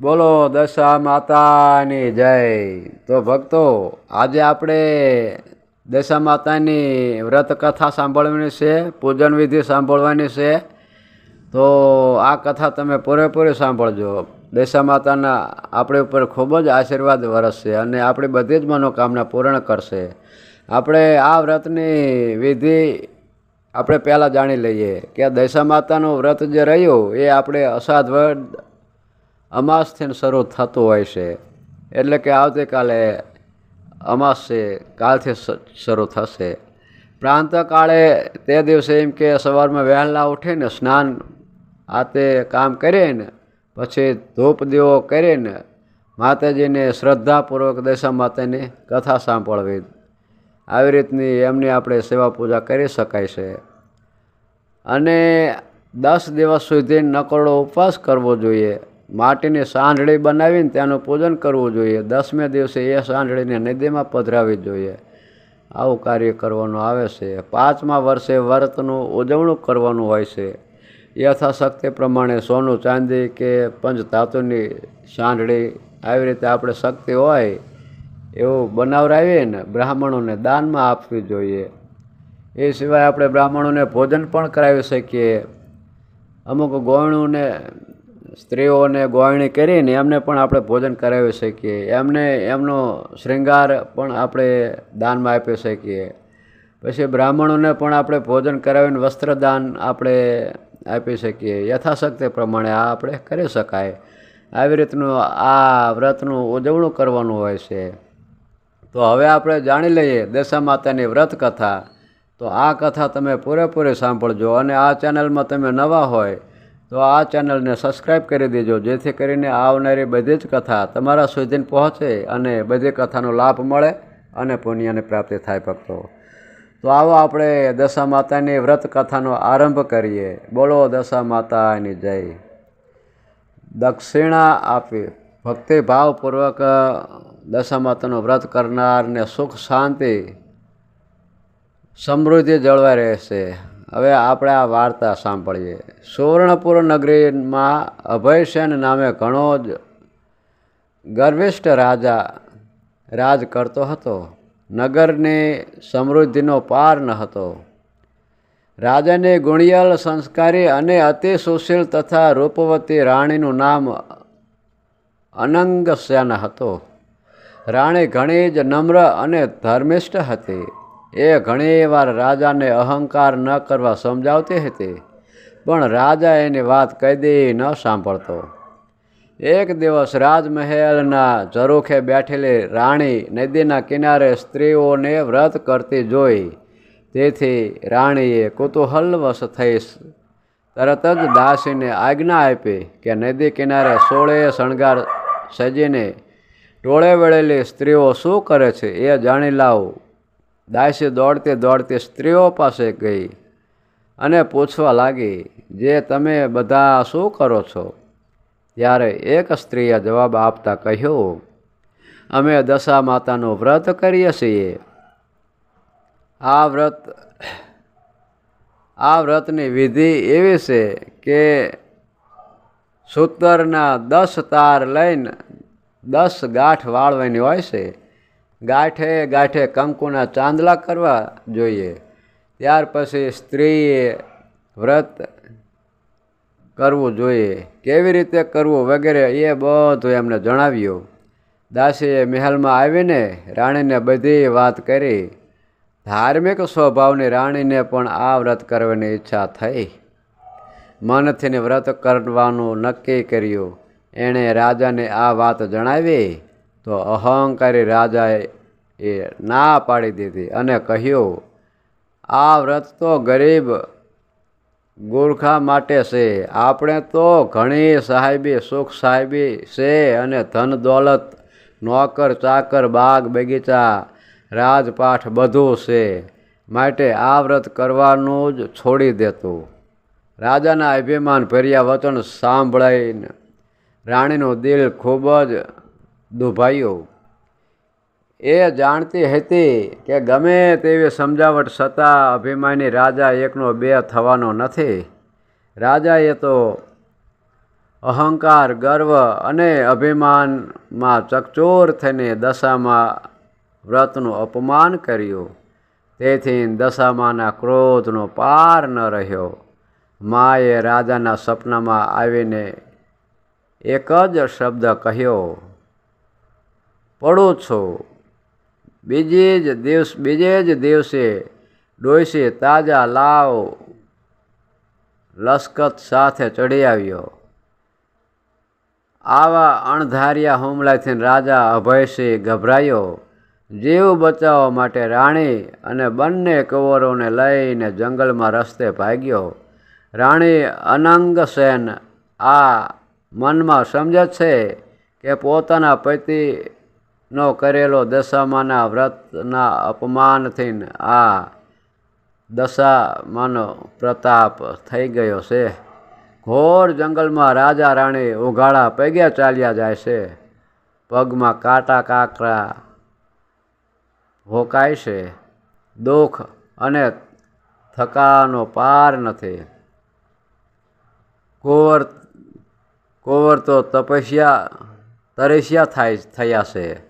બોલો દશા માતાની જય. તો ભક્તો, આજે આપણે દશા માતાની વ્રત કથા સાંભળવાની છે, પૂજન વિધિ સાંભળવાની છે. તો આ કથા તમે પૂરેપૂરી સાંભળજો. દશા માતાના આપણી ઉપર ખૂબ જ આશીર્વાદ વરસશે અને આપણી બધી જ મનોકામના પૂર્ણ કરશે. આપણે આ વ્રતની વિધિ આપણે પહેલાં જાણી લઈએ કે દશા માતાનું વ્રત જે રહ્યું એ આપણે અષાઢ વદ અમાસથી શરૂ થતું હોય છે. એટલે કે આવતીકાલે અમાસ છે, કાલથી શરૂ થશે. પ્રાંતકાળે તે દિવસે એમ કે સવારમાં વહેલા ઉઠીને સ્નાન આ તે કામ કરીને, પછી ધૂપ દીવો કરીને માતાજીને શ્રદ્ધાપૂર્વક દશા માતાની કથા સાંભળવી. આવી રીતની એમની આપણે સેવા પૂજા કરી શકાય છે. અને દસ દિવસ સુધી નકરડો ઉપવાસ કરવો જોઈએ. માટીની સાંઢળી બનાવીને તેનું પૂજન કરવું જોઈએ. દસમે દિવસે એ સાંઢળીને નદીમાં પધરાવી જોઈએ. આવું કાર્ય કરવાનું આવે છે. પાંચમા વર્ષે વ્રતનું ઉજવણું કરવાનું હોય છે. યથાશક્તિ પ્રમાણે સોનું, ચાંદી કે પંચ ધાતુની સાંઢળી આવી રીતે આપણે શક્તિ હોય એવું બનાવરાવીને બ્રાહ્મણોને દાનમાં આપવી જોઈએ. એ સિવાય આપણે બ્રાહ્મણોને ભોજન પણ કરાવી શકીએ. અમુક ગોયણુંને સ્ત્રીઓને ગોયણી કરીને એમને પણ આપણે ભોજન કરાવી શકીએ. એમને, એમનો શ્રૃંગાર પણ આપણે દાનમાં આપી શકીએ. પછી બ્રાહ્મણોને પણ આપણે ભોજન કરાવીને વસ્ત્રદાન આપણે આપી શકીએ. યથાશક્તિ પ્રમાણે આ આપણે કરી શકાય. આવી રીતનું આ વ્રતનું ઉજવણું કરવાનું હોય છે. તો હવે આપણે જાણી લઈએ દશા માતાની વ્રત કથા. તો આ કથા તમે પૂરેપૂરી સાંભળજો અને આ ચેનલમાં તમે નવા હોય તો આ ચેનલને સબસ્ક્રાઈબ કરી દેજો, જેથી કરીને આવનારી બધી જ કથા તમારા સુધી પહોંચે અને બધી કથાનો લાભ મળે અને પુણ્યની પ્રાપ્તિ થાય ભક્તો. તો આવો આપણે દશા માતાની વ્રત કથાનો આરંભ કરીએ. બોલો દશા માતાની જય. દક્ષિણા આપી. ભક્તિભાવપૂર્વક દશા માતાનું વ્રત કરનારને સુખ, શાંતિ, સમૃદ્ધિ જળવાઈ રહેશે. હવે આપણે આ વાર્તા સાંભળીએ. સુવર્ણપુર નગરીમાં અભયસેન નામે ઘણો જ ગર્વિષ્ઠ રાજા રાજ કરતો હતો. નગરની સમૃદ્ધિનો પાર ન હતો. રાજાને ગુણિયલ સંસ્કારી અને અતિ સુશીલ તથા રૂપવતી રાણીનું નામ અનંગસેન હતો. રાણી ઘણી જ નમ્ર અને ધર્મિષ્ઠ હતી. એ ઘણી વાર રાજાને અહંકાર ન કરવા સમજાવતી હતી, પણ રાજા એની વાત કદી ન સાંભળતો. એક દિવસ રાજમહેલના ઝરૂખે બેઠેલી રાણી નદીના કિનારે સ્ત્રીઓને વ્રત કરતી જોઈ, તેથી રાણીએ કુતૂહલવશ થઈ તરત જ દાસીને આજ્ઞા આપી કે નદી કિનારે સોળે શણગાર સજીને ટોળે વળેલી સ્ત્રીઓ શું કરે છે એ જાણી લાવ. દાસી દોડતી દોડતી સ્ત્રીઓ પાસે ગઈ અને પૂછવા લાગી, જે તમે બધા શું કરો છો? ત્યારે એક સ્ત્રીએ જવાબ આપતા કહ્યું, અમે દશા માતાનું વ્રત કરીએ છીએ. આ વ્રત, આ વ્રતની વિધિ એવી છે કે સૂતરના દસ તાર લઈને દસ ગાંઠ વાળવાની હોય છે. ગાંઠે ગાંઠે કંકુના ચાંદલા કરવા જોઈએ. ત્યાર પછી સ્ત્રીએ વ્રત કરવું જોઈએ. કેવી રીતે કરવું વગેરે એ બધું એમને જણાવ્યું. દાસીએ મહેલમાં આવીને રાણીને બધી વાત કરી. ધાર્મિક સ્વભાવની રાણીને પણ આ વ્રત કરવાની ઈચ્છા થઈ. મનથીને વ્રત કરવાનું નક્કી કર્યું. એણે રાજાને આ વાત જણાવી. તો અહંકારી રાજાએ એ ના પાડી દીધી અને કહ્યું, આ વ્રત તો ગરીબ ગુરખા માટે છે. આપણે તો ઘણી સાહેબી, સુખ સાહેબી છે અને ધન દોલત, નોકર, ચાકર, બાગ, બગીચા, રાજપાઠ બધું છે. માટે આ વ્રત કરવાનું જ છોડી દેતું. રાજાના અભિમાન ભર્યા વચન સાંભળીને રાણીનું દિલ ખૂબ જ દુભાયું એ જાણતી હતી કે ગમે તેવી સમજાવટ છતાં અભિમાની રાજા એકનો બે થવાનો નથી. રાજાએ તો અહંકાર, ગર્વ અને અભિમાનમાં ચકચોર થઈને દશામાં વ્રતનું અપમાન કર્યું. તેથી દશામાના ક્રોધનો પાર ન રહ્યો. માએ રાજાના સપનામાં આવીને એક જ શબ્દ કહ્યો પડું છો. બીજે જ દિવસ બીજે જ દિવસે ડોયસી તાજા લાવ લશ્કત સાથે ચડી આવ્યો. આવા અણધાર્યા હુમલાથી રાજા અભયસિંહ ગભરાયો. જીવ બચાવવા માટે રાણી અને બંને કુંવરોને લઈને જંગલમાં રસ્તે ભાગ્યો. રાણી અનંગસેન આ મનમાં સમજે છે કે પોતાના પતિનો કરેલો દશામાના વ્રતના અપમાનથી આ દશામાનો પ્રતાપ થઈ ગયો છે. ઘોર જંગલમાં રાજા રાણી ઉઘાડા પગે ચાલ્યા જાય છે. પગમાં કાંટા કાંકરા ભોકાય છે. દુઃખ અને થકાનો પાર નથી. કોવર કોવર તો તપસ્યા તરસ્યા થાય થયા છે.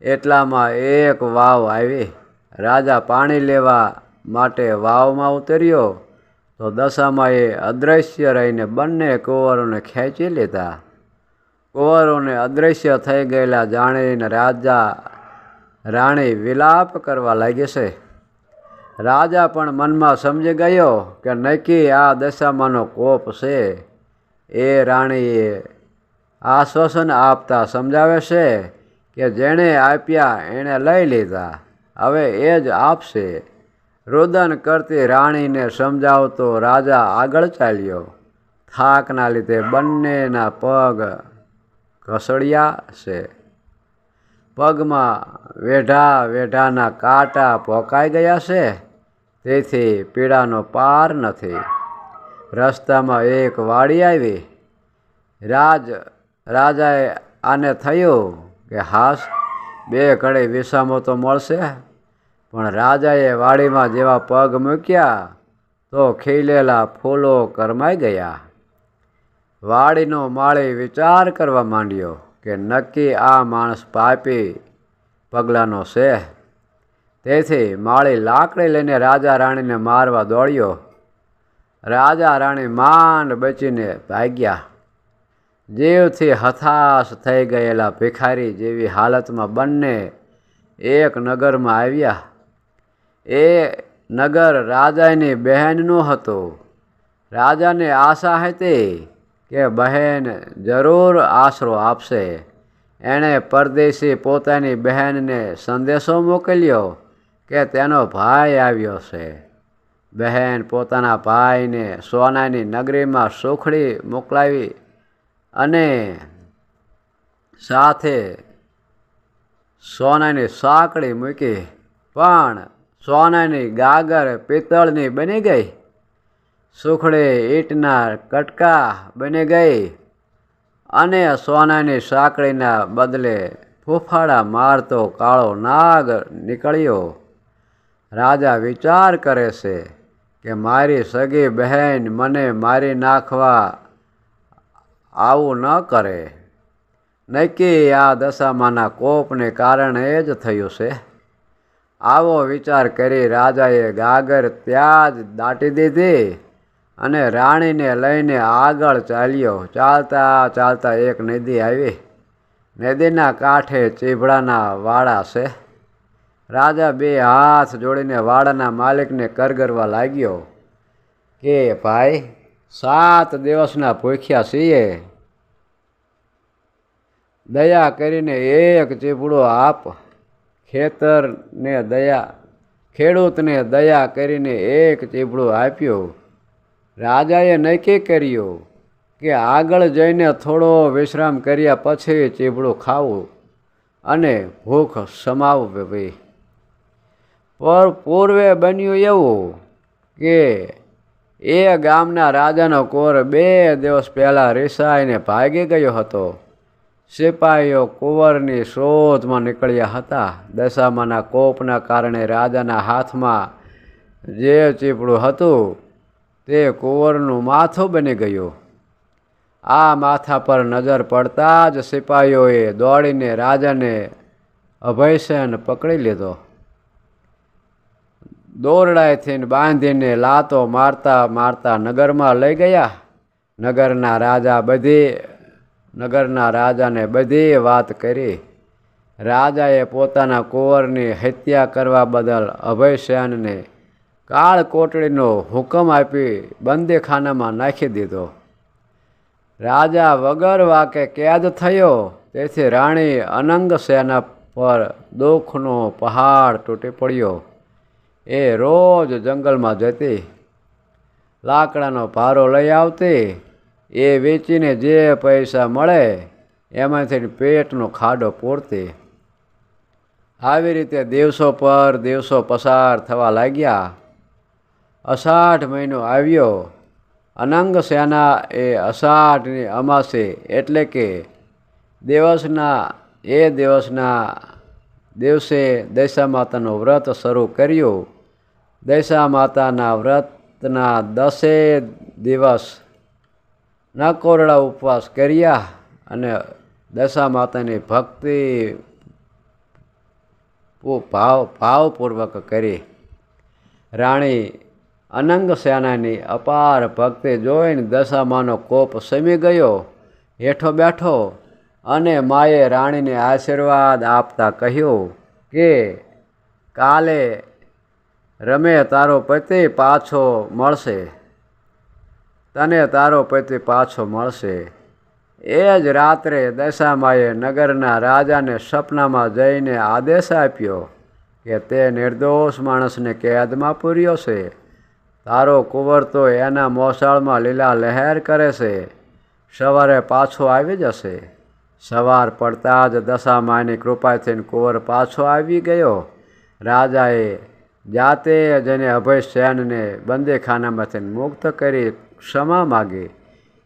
એટલામાં એક વાવ આવી. રાજા પાણી લેવા માટે વાવમાં ઉતર્યો. તો દશામાં એ અદૃશ્ય રહીને બંને કુંવરોને ખેંચી લીધા. કુંવરોને અદૃશ્ય થઈ ગયેલા જાણીને રાજા રાણી વિલાપ કરવા લાગી છે. રાજા પણ મનમાં સમજી ગયો કે નક્કી આ દશામાંનો કોપ છે. એ રાણીએ આશ્વાસન આપતા સમજાવે છે કે જેણે આપ્યા, એણે લઈ લીધા. હવે એ જ આપશે. રુદન કરતી રાણીને સમજાવતો રાજા આગળ ચાલ્યો. થાકના લીધે બંનેના પગ ઘસડ્યા છે પગમાં વેઢા વેઢાના કાંટા પોકાઈ ગયા છે તેથી પીડાનો પાર નથી. રસ્તામાં એક વાડી આવી. રાજ, રાજાએ આને થયું કે હાશ, બે કડી વિસામો તો મળશે. પણ રાજાએ વાડીમાં જેવા પગ મૂક્યા, તો ખીલેલા ફૂલો કરમાઈ ગયા. વાડીનો માળી વિચાર કરવા માંડ્યો કે નક્કી આ માણસ પાપી પગલાંનો છે. તેથી માળી લાકડી લઈને રાજા રાણીને મારવા દોડ્યો. રાજા રાણી માંડ બચીને ભાગ્યા. જીવથી હતાશ થઈ ગયેલા ભિખારી જેવી હાલતમાં બંને એક નગરમાં આવ્યા. એ નગર રાજાની બહેનનું હતું. રાજાને આશા હતી કે બહેન જરૂર આશરો આપશે. એણે પરદેશી પોતાની બહેનને સંદેશો મોકલ્યો કે તેનો ભાઈ આવ્યો છે. બહેન પોતાના ભાઈને સોનાની નગરીમાં સુખડી મોકલાવી અને સાથે સોનાની સાંકળી મૂકી, પણ સોનાની ગાગર પિત્તળની બની ગઈ. સુખડી ઈંટના કટકા બની ગઈ અને સોનાની સાંકળીના બદલે ફૂફાડા મારતો કાળો નાગ નીકળ્યો. રાજા વિચાર કરે છે કે મારી સગી બહેન મને મારી નાખવા આવું ન કરે. નક્કી આ દશામાંના કોપને કારણે જ થયું છે. આવો વિચાર કરી રાજાએ ગાગર ત્યાં જ દાટી દીધી અને રાણીને લઈને આગળ ચાલ્યો. ચાલતા ચાલતા એક નદી આવી. નદીના કાંઠે ચીભડાના વાડા છે. રાજા બે હાથ જોડીને વાડાના માલિકને કરગરવા લાગ્યો કે, ભાઈ સાત દિવસના ભૂખ્યા છીએ. દયા કરીને એક ચીપડો આપ. ખેતરને દયા, ખેડૂતને દયા કરીને એક ચીપડું આપ્યું. રાજાએ નક્કી કર્યું કે આગળ જઈને થોડો વિશ્રામ કર્યા પછી ચીબડું ખાવું અને ભૂખ સમાવવી. પર પૂર્વે બન્યું એવું કે એ ગામના રાજાનો કોર બે દિવસ પહેલાં રિસાઈને ભાગી ગયો હતો. સિપાહીઓ કુંવરની શોધમાં નીકળ્યા હતા. દશામાના કોપના કારણે રાજાના હાથમાં જે ચીપડું હતું તે કુંવરનું માથું બની ગયું. આ માથા પર નજર પડતા જ સિપાહીઓએ દોડીને રાજાને અભયસેન પકડી લીધો. દોરડાઈથી બાંધીને લાતો મારતા મારતા નગરમાં લઈ ગયા. નગરના રાજા બધી, નગરના રાજાને બધી વાત કરી. રાજાએ પોતાના કુંવરની હત્યા કરવા બદલ અભયસેનને કાળ કોટડીનો હુકમ આપી બંદીખાનામાં નાખી દીધો. રાજા વગર વાકે કેદ થયો. તેથી રાણી અનંગ સેના પર દુઃખનો પહાડ તૂટી પડ્યો. એ રોજ જંગલમાં જતી, લાકડાનો ભારો લઈ આવતી, એ વેચીને જે પૈસા મળે, એમાંથી પેટનો ખાડો પૂરતી. આવી રીતે દિવસો પર દિવસો પસાર થવા લાગ્યા. અષાઢ મહિનો આવ્યો. અનંગ સેના એ અષાઢની અમાસે એટલે કે દિવસના, એ દિવસના દિવસે દશા માતાનું વ્રત શરૂ કર્યું. દૈસા માતાના વ્રતના દસે દિવસ ન કોરડા ઉપવાસ કર્યા અને દશા માતાની ભક્તિ ભાવ ભાવપૂર્વક કરી. રાણી અનંગ સેનાની અપાર ભક્તિ જોઈને દશામાનો કોપ સમી ગયો. હેઠો બેઠો અને માએ રાણીને આશીર્વાદ આપતા કહ્યું કે કાલે રમે તારો પતિ પાછો મળશે. તને તારો પતિ પાછો મળશે. એ જ રાત્રે દશામાએ નગરના રાજાને સપનામાં જઈને આદેશ આપ્યો કે તે નિર્દોષ માણસને કેદમાં પૂર્યો છે. તારો કુંવર તો એના મોસાળમાં લીલા લહેર કરે છે. સવારે પાછો આવી જશે. સવાર પડતા જ દશામાની કૃપાથી કુંવર પાછો આવી ગયો. રાજાએ જાતે જેને અભય સેનને બંદેખાનામાંથી મુક્ત કરી ક્ષમા માગી,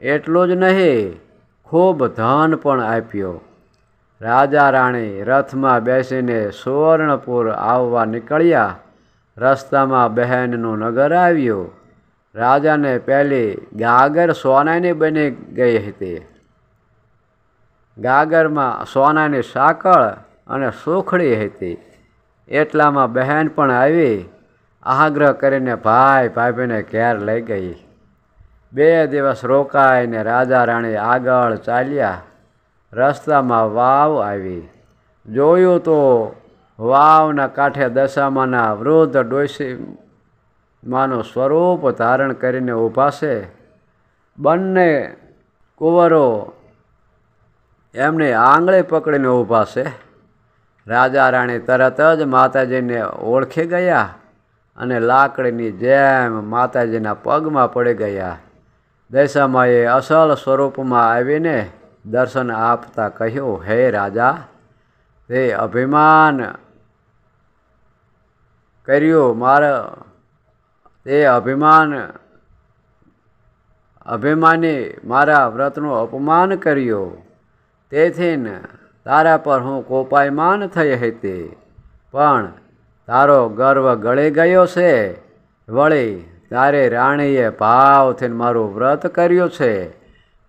એટલું જ નહીં, ખૂબ ધન પણ આપ્યો. રાજા રાણી રથમાં બેસીને સુવર્ણપુર આવવા નીકળ્યા. રસ્તામાં બહેનનું નગર આવ્યું. રાજાને પહેલી ગાગર સોનાની બની ગઈ હતી. ગાગરમાં સોનાની સાંકળ અને સુખડી હતી. એટલામાં બહેન પણ આવી, આગ્રહ કરીને ભાઈ, ભાભીને ઘેર લઈ ગઈ. બે દિવસ રોકાઈને રાજા રાણી આગળ ચાલ્યા. રસ્તામાં વાવ આવી. જોયું તો વાવના કાંઠે દશામાના વૃદ્ધ ડોસી માનું સ્વરૂપ ધારણ કરીને ઊભા છે. બંને કુંવરો એમને આંગળે પકડીને ઊભા છે. રાજા રાણી તરત જ માતાજીને ઓળખી ગયા અને લાકડીની જેમ માતાજીના પગમાં પડી ગયા. દશામાએ અસલ સ્વરૂપમાં આવીને દર્શન આપતા કહ્યું, હે રાજા, તે અભિમાન કર્યું, મારા તે અભિમાન, અભિમાની મારા વ્રતનું અપમાન કર્યું. તેથી તારા પર હું કોપાયમાન થઈ હતી. પણ તારો ગર્વ ગળી ગયો છે. વળી તારે રાણીએ ભાવથી મારું વ્રત કર્યું છે.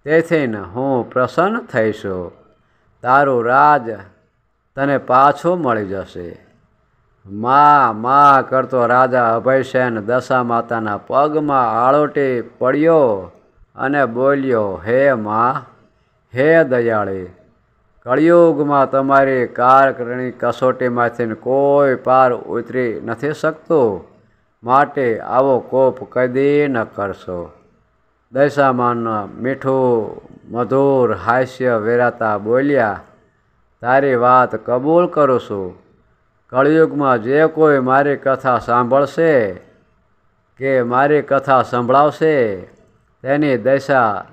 તેથી હું પ્રસન્ન થઈશું. તારું રાજ તને પાછું મળી જશે. મા મા કરતો રાજા અભયસેન દશા માતાના પગમાં આળોટી પડ્યો અને બોલ્યો, હે મા, હે દયાળી કળિયુગમાં તમારી કારકરણી કસોટીમાંથી કોઈ પાર ઉતરી નથી શકતું. માટે આવો કોપ કદી ન કરશો. દશામાનના મીઠું, મધુર, હાસ્ય વેરાતા બોલ્યા, તારી વાત કબૂલ કરું છું. કળિયુગમાં જે કોઈ મારી કથા સાંભળશે કે મારી કથા સંભળાવશે, તેની દશા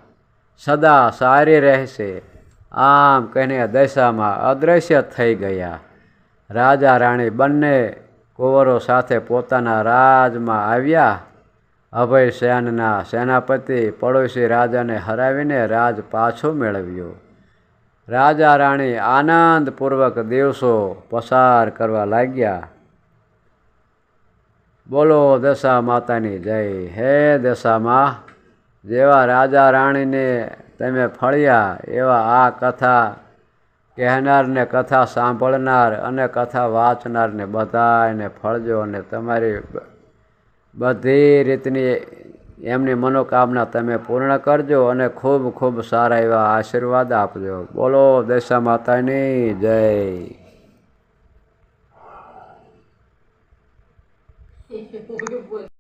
સદા સારી રહેશે. આમ કહીને દશામાં અદૃશ્ય થઈ ગયા. રાજા રાણી બંને કુંવરો સાથે પોતાના રાજમાં આવ્યા. અભય સેનના સેનાપતિ પડોશી રાજાને હરાવીને રાજ પાછો મેળવ્યો. રાજા રાણી આનંદપૂર્વક દિવસો પસાર કરવા લાગ્યા. બોલો દશા માતાની જય. હે દશામાં. જેવા રાજા રાણીને તમે ફળ્યા, એવા આ કથા કહેનારને કથા સાંભળનાર અને કથા વાંચનારને બધાને ફળજો અને તમારી બધી રીતની એમની મનોકામના તમે પૂર્ણ કરજો અને ખૂબ ખૂબ સારા એવા આશીર્વાદ આપજો. બોલો દશા માતાની જય.